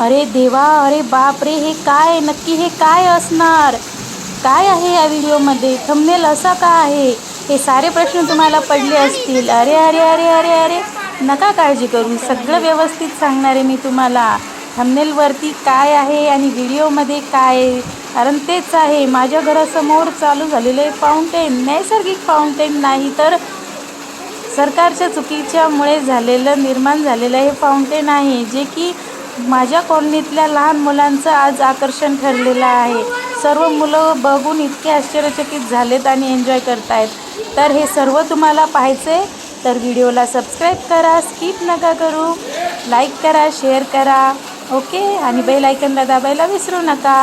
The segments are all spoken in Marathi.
अरे देवा अरे बाप रे हे काय? नक्की हे काय असणार? काय आहे या व्हिडिओमध्ये? थंबनेल असा का आहे? हे सारे प्रश्न तुम्हाला पडले असतील. अरे अरे अरे अरे अरे. नका काळजी करू. सगळं व्यवस्थित सांगणार आहे मी तुम्हाला. थंबनेलवरती काय आहे आणि व्हिडिओमध्ये काय कारण तेच आहे. माझ्या घरासमोर चालू झालेलं आहे फाउंटेन नैसर्गिक फाउंटेन नाही तर सरकारच्या चुकीच्यामुळे झालेलं निर्माण झालेलं हे फाउंटेन आहे. जे की माझ्या कॉलनीतल्या लहान मुलांचं आज आकर्षण ठरलेलं आहे. सर्व मुलं बघून इतके आश्चर्यचकित झालेत आणि एन्जॉय करतायत. तर हे सर्व तुम्हाला पाहायचे तर व्हिडिओला सबस्क्राईब करा स्किप नका करू. लाईक करा शेअर करा. ओके आणि बेल आयकनला दाबायला विसरू नका.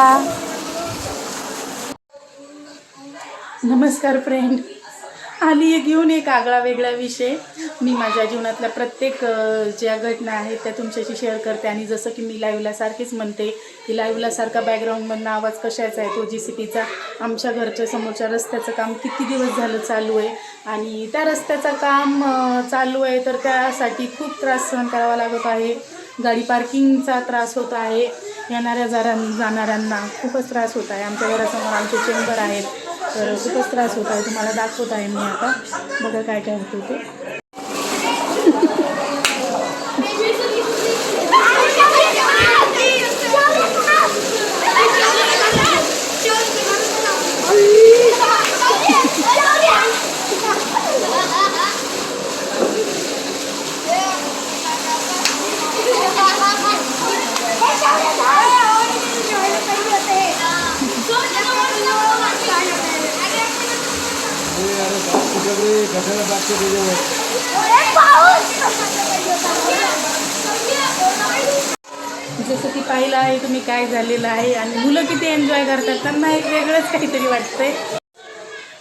नमस्कार फ्रेंड आली आहे घेऊन एक आगळा वेगळा विषय. मी माझ्या जीवनातल्या प्रत्येक ज्या घटना आहेत त्या तुमच्याशी शेअर करते आणि जसं की मी लाईव्हला सारखीच म्हणते की लाईव्हला सारखा बॅकग्राऊंडमधनं आवाज कशाचा आहे तो जी सी पीचा आमच्या घरच्या समोरच्या रस्त्याचं काम किती दिवस झालं चालू आहे आणि त्या रस्त्याचं काम चालू आहे तर त्यासाठी खूप त्रास सहन करावा लागत आहे. गाडी पार्किंगचा त्रास होत आहे. येणाऱ्या जारा जाणाऱ्यांना खूपच त्रास होत आहे. आमच्या घरासमोर आमचे चेंबर आहेत. तर खूपच त्रास होत आहे तुम्हाला दाखवत आहे मी आता. बघा काय काय होतं ते. जसं की पाहिलं आहे तुम्ही काय झालेलं आहे आणि मुलं किती एन्जॉय करतात. त्यांना एक वेगळंच काहीतरी वाटतंय.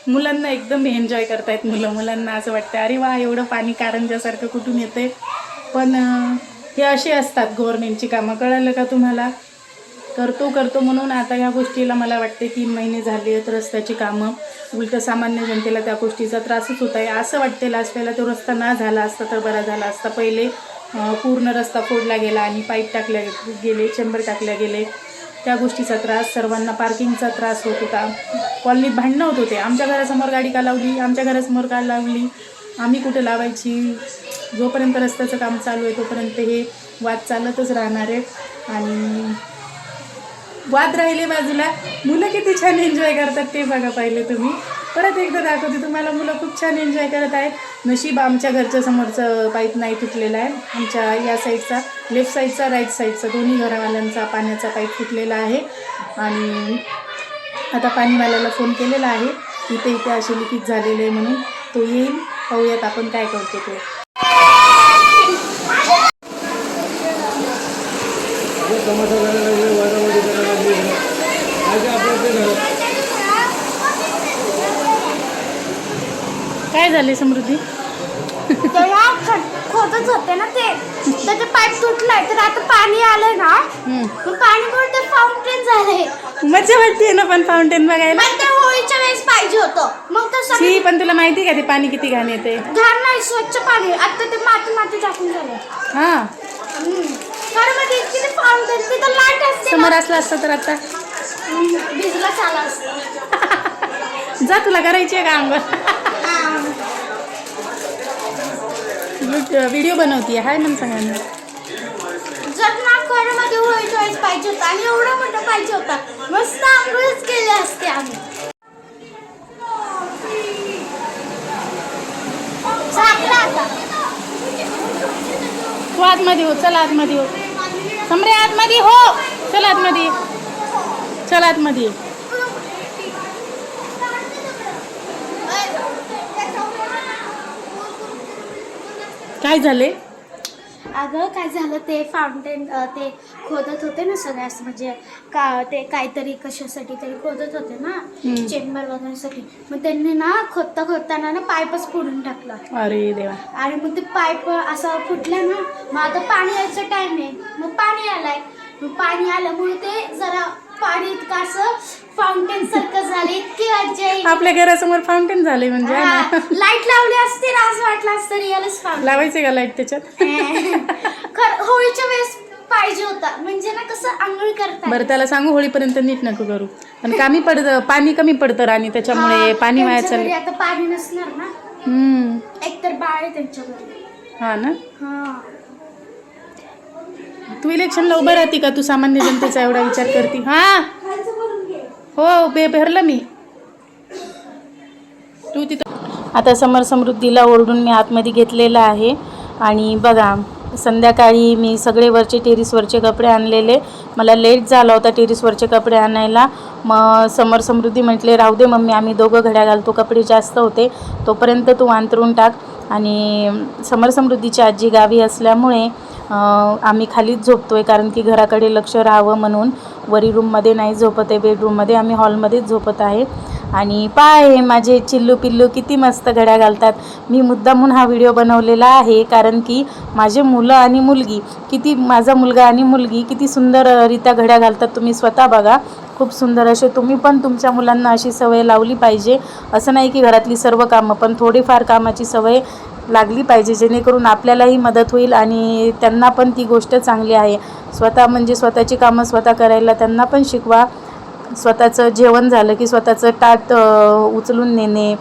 मुलांना एकदम एन्जॉय करतायत मुलं. मुलांना असं वाटतं अरे वा एवढं पाणी कारंजासारखं कुठून येते पण हे असे असतात गव्हर्मेंटची कामं. कळालं का तुम्हाला? करतो करतो म्हणून आता ह्या गोष्टीला मला वाटते तीन महिने झाले आहेत रस्त्याची कामं. उलटं सामान्य जनतेला त्या गोष्टीचा त्रासच होत आहे. असं वाटते लास्ट वेळेला तो रस्ता ना झाला असता तर बरा झाला असता. पहिले पूर्ण रस्ता फोडला गेला आणि पाईप टाकल्या गेले चेंबर टाकल्या गेले. त्या गोष्टीचा त्रास सर्वांना पार्किंगचा त्रास होत होता. कॉलनीत भांडणं होत होते. आमच्या घरासमोर गाडी का लावली? आमच्या घरासमोर का लावली? आम्ही कुठे लावायची? जोपर्यंत रस्त्याचं काम चालू आहे तोपर्यंत हे वाद चालतच राहणार आहेत. आणि वाद राहिले बाजूला. मुलं किती छान एन्जॉय करतात ते बघा पाहिले तुम्ही. परत एकदा दाखवते तुम्हाला मुलं खूप छान एन्जॉय करत आहेत. नशीब आमच्या घरच्या समोरचं पाईप नाही तुटलेला आहे. आमच्या या साईडचा लेफ्ट साईडचा राईट साईडचा दोन्ही घरावाल्यांचा पाण्याचा पाईप तुटलेला आहे. आणि आता पाणीवाल्याला फोन केलेला आहे. इथे इथे असे लिखित झालेले आहे म्हणून. तो येईल. पाहूयात आपण काय करतो ते. काय झाले समृद्धी? तेव्हा खोदत होते ना ते. त्याचं पाईप तुटलाय तर आता पाणी आलं ना. हम्म. मग पाणी ते फाउंटेन झालंय. मज्जा वाटते ना पण फाउंटेन बघायला? पण ते होळीच्या वेळेस पाहिजे होतं. मग सगळं शी पण तुला माहिती का ते पाणी किती घाण येते घाण नाही स्वच्छ पाणी. आता ते माती माती टाकून झालं हा. कारण मग इतकी ते फाउंटेन तिथं लाइट असते समोर. असलं असतं तर आता? भिजला चाला असतं. जा तुला करायची आहे का अंघोळ? व्हिडिओ बनवतीये हाय म्हणून सगळ्यांना. पाहिजे होता आणि एवढा मोठा पाहिजे होता. मस्त आंघोळच केले असते आम्ही. झाकलं आता. तू आतमध्ये हो चल आतमध्ये हो. समरे आतमध्ये हो. चल आतमध्ये. चल आतमध्ये. काय झाले? अगं काय झालं? ते फाउंटेन ते खोदत होते ना सगळ्यास म्हणजे का ते काहीतरी कशासाठी तरी खोदत होते ना. चेंबर वगैरेसाठी. मग त्यांनी ना खोदता खोदताना ना पाईपच फोडून टाकला. अरे देवा. आणि मग ते पाईप असा फुटला ना मग आता पाणी यायचं टाइम आहे. मग पाणी आलाय. मग पाणी आल्यामुळे ते जरा असं फाउंटेन सारखं झालं. इतकी मज्जा येईल आपल्या घरासमोर फाउंटेन झाले म्हणजे ना? लाइट लावली असते ना असं वाटलं असतं रिअलच फाउंटेन लावायचे का लाइट त्याच्यात? खर होळीच्या वेळेस पाहिजे होता. म्हणजे ना कसं आंघोळ करता बरं त्याला सांगू होळीपर्यंत नीट नको करू. पण कमी पडतं पाणी कमी पडतं राणी त्याच्यामुळे हा, पाणी वाया त्यांच्या घरी चाललं आता पाणी नसणार ना. हम्म. एकतर बाळ आहे त्यांच्या घरी. हा ना? हा. तू इलेक्शनला उभं राहते का? तू सामान्य जनतेचा एवढा विचार करते. हा? हो बे भरलं मी. तू तिथं आता समर समृद्धीला ओरडून मी आतमध्ये घेतलेलं आहे. आणि बघा संध्याकाळी मी सगळे वरचे टेरिसवरचे कपडे आणलेले. मला लेट झाला होता टेरिसवरचे कपडे आणायला. मग समर समृद्धी म्हटले राहू दे मम्मी आम्ही दोघं घड्या घालतो कपडे जास्त होते. तोपर्यंत तू अंतरून टाक. आणि समर समृद्धीची आजी गावी असल्यामुळे आम्ही खालीच झोपतो आहे कारण की घराकडे लक्ष राहावं म्हणून वरी रूममध्ये नाही झोपत आहे बेडरूममध्ये आम्ही हॉलमध्येच झोपत आहे. आणि पाय माझे चिल्लू पिल्लू किती मस्त घड्या घालतात. मी मुद्दामून हा व्हिडिओ बनवलेला आहे कारण की माझे मुलं आणि मुलगी किती माझा मुलगा आणि मुलगी किती सुंदररित्या घड्या घालतात. तुम्ही स्वतः बघा खूप सुंदर असे तुम्ही पण तुमच्या मुलांना अशी सवय लावली पाहिजे. असं नाही की घरातली सर्व कामं पण थोडीफार कामाची सवय लागली पाहिजे जेणेकरून आपल्यालाही मदत होईल आणि त्यांना पण ती गोष्ट चांगली आहे. स्वतः म्हणजे स्वतःची कामं स्वतः करायला त्यांना पण शिकवा. स्वतःचं जेवण झालं की स्वतःचं ताट उचलून नेणे.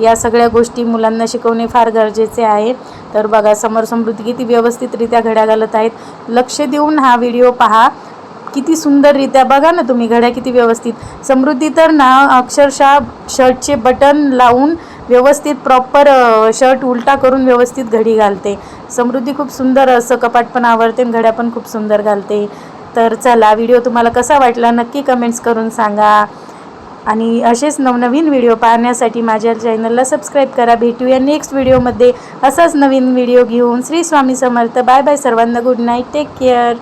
या सगळ्या गोष्टी मुलांना शिकवणे फार गरजेचे आहे. तर बघा समोर समृद्धी किती व्यवस्थितरित्या घड्या घालत आहेत. लक्ष देऊन हा व्हिडिओ पहा. किती सुंदररित्या बघा ना तुम्ही घड्या किती व्यवस्थित. समृद्धी तर ना अक्षरशः शर्टचे बटन लावून व्यवस्थित प्रॉपर शर्ट उलटा करून व्यवस्थित घडी घालते. समृद्धी खूप सुंदर असं कपाट पण आवडते आणि घड्या पण खूप सुंदर घालते. तर चला व्हिडिओ तुम्हाला कसा वाटला नक्की कमेंट्स करून सांगा. आणि असेच नवनवीन व्हिडिओ पाहण्यासाठी माझ्या चॅनलला सबस्क्राईब करा. भेटूया नेक्स्ट व्हिडिओमध्ये असाच नवीन व्हिडिओ घेऊन. श्री स्वामी समर्थ. बाय बाय सर्वांना. Good night take care